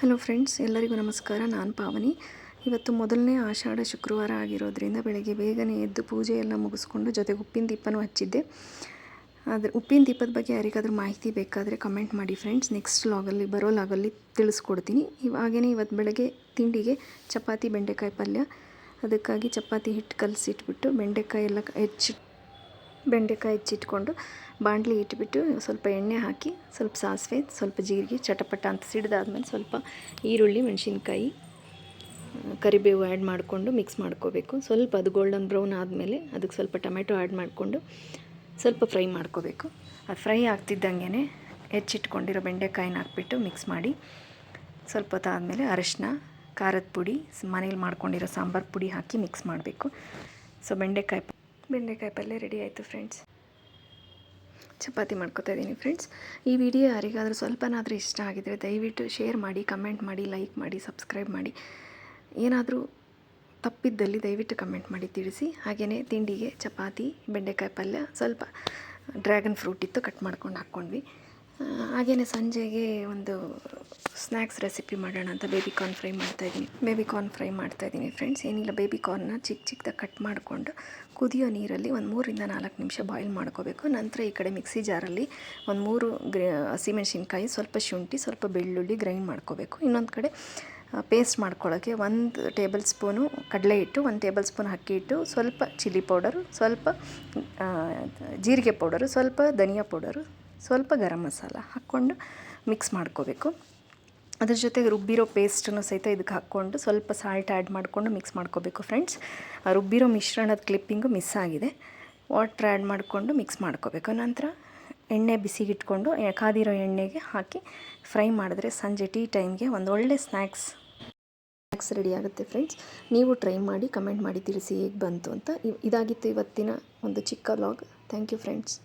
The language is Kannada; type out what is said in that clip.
ಹಲೋ ಫ್ರೆಂಡ್ಸ್, ಎಲ್ಲರಿಗೂ ನಮಸ್ಕಾರ. ನಾನು ಪಾವನಿ. ಇವತ್ತು ಮೊದಲನೇ ಆಷಾಢ ಶುಕ್ರವಾರ ಆಗಿರೋದ್ರಿಂದ ಬೆಳಗ್ಗೆ ಬೇಗನೆ ಎದ್ದು ಪೂಜೆ ಎಲ್ಲ ಮುಗಿಸ್ಕೊಂಡು ಜೊತೆಗೆ ಉಪ್ಪಿನ ದೀಪನೂ ಹಚ್ಚಿದ್ದೆ. ಆದರೆ ಉಪ್ಪಿನ ದೀಪದ ಬಗ್ಗೆ ಯಾರಿಗಾದ್ರೂ ಮಾಹಿತಿ ಬೇಕಾದರೆ ಕಮೆಂಟ್ ಮಾಡಿ ಫ್ರೆಂಡ್ಸ್. ನೆಕ್ಸ್ಟ್ ಲಾಗಲ್ಲಿ, ಬರೋ ಲಾಗಲ್ಲಿ ತಿಳಿಸ್ಕೊಡ್ತೀನಿ. ಇವಾಗೇ ಇವತ್ತು ಬೆಳಗ್ಗೆ ತಿಂಡಿಗೆ ಚಪಾತಿ, ಬೆಂಡೆಕಾಯಿ ಪಲ್ಯ. ಅದಕ್ಕಾಗಿ ಚಪಾತಿ ಹಿಟ್ಟು ಕಲಸಿಟ್ಬಿಟ್ಟು ಬೆಂಡೆಕಾಯಿ ಎಲ್ಲ ಹೆಚ್ಚಿ ಬೆಂಡೆಕಾಯಿ ಹೆಚ್ಚಿಟ್ಕೊಂಡು ಬಾಣಲಿ ಇಟ್ಬಿಟ್ಟು ಸ್ವಲ್ಪ ಎಣ್ಣೆ ಹಾಕಿ, ಸ್ವಲ್ಪ ಸಾಸಿವೆ, ಸ್ವಲ್ಪ ಜೀರಿಗೆ, ಚಟಪಟ ಅಂತ ಸಿಡಿದಾದ್ಮೇಲೆ ಸ್ವಲ್ಪ ಈರುಳ್ಳಿ, ಮೆಣಸಿನ್ಕಾಯಿ ಕರಿಬೇವು ಆ್ಯಡ್ ಮಾಡಿಕೊಂಡು ಮಿಕ್ಸ್ ಮಾಡ್ಕೋಬೇಕು. ಸ್ವಲ್ಪ ಅದು ಗೋಲ್ಡನ್ ಬ್ರೌನ್ ಆದಮೇಲೆ ಅದಕ್ಕೆ ಸ್ವಲ್ಪ ಟೊಮೆಟೊ ಆ್ಯಡ್ ಮಾಡಿಕೊಂಡು ಸ್ವಲ್ಪ ಫ್ರೈ ಮಾಡ್ಕೋಬೇಕು. ಅದು ಫ್ರೈ ಆಗ್ತಿದ್ದಂಗೆ ಹೆಚ್ಚಿಟ್ಕೊಂಡಿರೋ ಬೆಂಡೆಕಾಯಿನ ಹಾಕ್ಬಿಟ್ಟು ಮಿಕ್ಸ್ ಮಾಡಿ ಸ್ವಲ್ಪ ಹೊತ್ತಾದಮೇಲೆ ಅರಶಿನ, ಖಾರದ ಪುಡಿ, ಮನೇಲಿ ಮಾಡ್ಕೊಂಡಿರೋ ಸಾಂಬಾರು ಪುಡಿ ಹಾಕಿ ಮಿಕ್ಸ್ ಮಾಡಬೇಕು. ಸೊ ಬೆಂಡೆಕಾಯಿ ಬೆಂಡೆಕಾಯಿ ಪಲ್ಯ ರೆಡಿ ಆಯಿತು ಫ್ರೆಂಡ್ಸ್ ಚಪಾತಿ ಮಾಡ್ಕೋತಾ ಇದ್ದೀನಿ ಫ್ರೆಂಡ್ಸ್ ಈ ವಿಡಿಯೋ ಯಾರಿಗಾದರೂ ಸ್ವಲ್ಪನಾದರೂ ಇಷ್ಟ ಆಗಿದರೆ ದಯವಿಟ್ಟು ಶೇರ್ ಮಾಡಿ ಕಮೆಂಟ್ ಮಾಡಿ ಲೈಕ್ ಮಾಡಿ ಸಬ್ಸ್ಕ್ರೈಬ್ ಮಾಡಿ. ಏನಾದರೂ ತಪ್ಪಿದ್ದಲ್ಲಿ ದಯವಿಟ್ಟು ಕಮೆಂಟ್ ಮಾಡಿ ತಿಳಿಸಿ. ಹಾಗೆಯೇ ತಿಂಡಿಗೆ ಚಪಾತಿ, ಬೆಂಡೆಕಾಯಿ ಪಲ್ಯ ಸ್ವಲ್ಪ ಡ್ರ್ಯಾಗನ್ ಫ್ರೂಟ್ ಇತ್ತು ಕಟ್ ಮಾಡ್ಕೊಂಡು ಹಾಕ್ಕೊಂಡ್ವಿ. ಹಾಗೆಯೇ ಸಂಜೆಗೆ ಒಂದು ಸ್ನ್ಯಾಕ್ಸ್ ರೆಸಿಪಿ ಮಾಡೋಣ ಅಂತ ಬೇಬಿ ಕಾರ್ನ್ ಫ್ರೈ ಮಾಡ್ತಾಯಿದ್ದೀನಿ ಬೇಬಿ ಕಾರ್ನ್ ಫ್ರೈ ಮಾಡ್ತಾಯಿದ್ದೀನಿ ಫ್ರೆಂಡ್ಸ್. ಏನಿಲ್ಲ, ಬೇಬಿ ಕಾರ್ನ್ನ ಚಿಕ್ಕ ಚಿಕ್ಕದಾಗಿ ಕಟ್ ಮಾಡಿಕೊಂಡು ಕುದಿಯೋ ನೀರಲ್ಲಿ ಒಂದು ಮೂರಿಂದ ನಾಲ್ಕು ನಿಮಿಷ ಬಾಯ್ಲ್ ಮಾಡ್ಕೋಬೇಕು. ನಂತರ ಈ ಕಡೆ ಮಿಕ್ಸಿ ಜಾರಲ್ಲಿ ಒಂದು ಮೂರು ಗ್ರೇ, ಹಸಿಮೆಣ್ಸಿನ್ಕಾಯಿ, ಸ್ವಲ್ಪ ಶುಂಠಿ, ಸ್ವಲ್ಪ ಬೆಳ್ಳುಳ್ಳಿ ಗ್ರೈಂಡ್ ಮಾಡ್ಕೋಬೇಕು. ಇನ್ನೊಂದು ಕಡೆ ಪೇಸ್ಟ್ ಮಾಡ್ಕೊಳ್ಳೋಕ್ಕೆ ಒಂದು ಟೇಬಲ್ ಸ್ಪೂನು ಕಡಲೆ ಹಿಟ್ಟು, ಒಂದು ಟೇಬಲ್ ಸ್ಪೂನ್ ಅಕ್ಕಿ ಹಿಟ್ಟು, ಸ್ವಲ್ಪ ಚಿಲ್ಲಿ ಪೌಡರು, ಸ್ವಲ್ಪ ಜೀರಿಗೆ ಪೌಡರು, ಸ್ವಲ್ಪ ಧನಿಯಾ ಪೌಡರು ಸ್ವಲ್ಪ ಗರಂ ಮಸಾಲ ಹಾಕ್ಕೊಂಡು ಮಿಕ್ಸ್ ಮಾಡ್ಕೋಬೇಕು. ಅದ್ರ ಜೊತೆಗೆ ರುಬ್ಬಿರೋ ಪೇಸ್ಟನ್ನು ಸಹಿತ ಇದಕ್ಕೆ ಹಾಕ್ಕೊಂಡು ಸ್ವಲ್ಪ ಸಾಲ್ಟ್ ಆ್ಯಡ್ ಮಾಡಿಕೊಂಡು ಮಿಕ್ಸ್ ಮಾಡ್ಕೋಬೇಕು ಫ್ರೆಂಡ್ಸ್ ರುಬ್ಬಿರೋ ಮಿಶ್ರಣದ ಕ್ಲಿಪ್ಪಿಂಗು ಮಿಸ್ ಆಗಿದೆ. ವಾಟ್ರ್ ಆ್ಯಡ್ ಮಾಡಿಕೊಂಡು ಮಿಕ್ಸ್ ಮಾಡ್ಕೋಬೇಕು. ನಂತರ ಎಣ್ಣೆ ಬಿಸಿಗಿಟ್ಕೊಂಡು ಕಾದಿರೋ ಎಣ್ಣೆಗೆ ಹಾಕಿ ಫ್ರೈ ಮಾಡಿದ್ರೆ ಸಂಜೆ ಟೀ ಟೈಮ್ಗೆ ಒಂದು ಒಳ್ಳೆ ಸ್ನ್ಯಾಕ್ಸ್ ಸ್ನ್ಯಾಕ್ಸ್ ರೆಡಿ ಆಗುತ್ತೆ ಫ್ರೆಂಡ್ಸ್ ನೀವು ಟ್ರೈ ಮಾಡಿ ಕಮೆಂಟ್ ಮಾಡಿ ತಿಳಿಸಿ ಹೇಗೆ ಬಂತು ಅಂತ. ಇದಾಗಿತ್ತು ಇವತ್ತಿನ ಒಂದು ಚಿಕ್ಕ ಲಾಗ್ ಥ್ಯಾಂಕ್ ಯು ಫ್ರೆಂಡ್ಸ್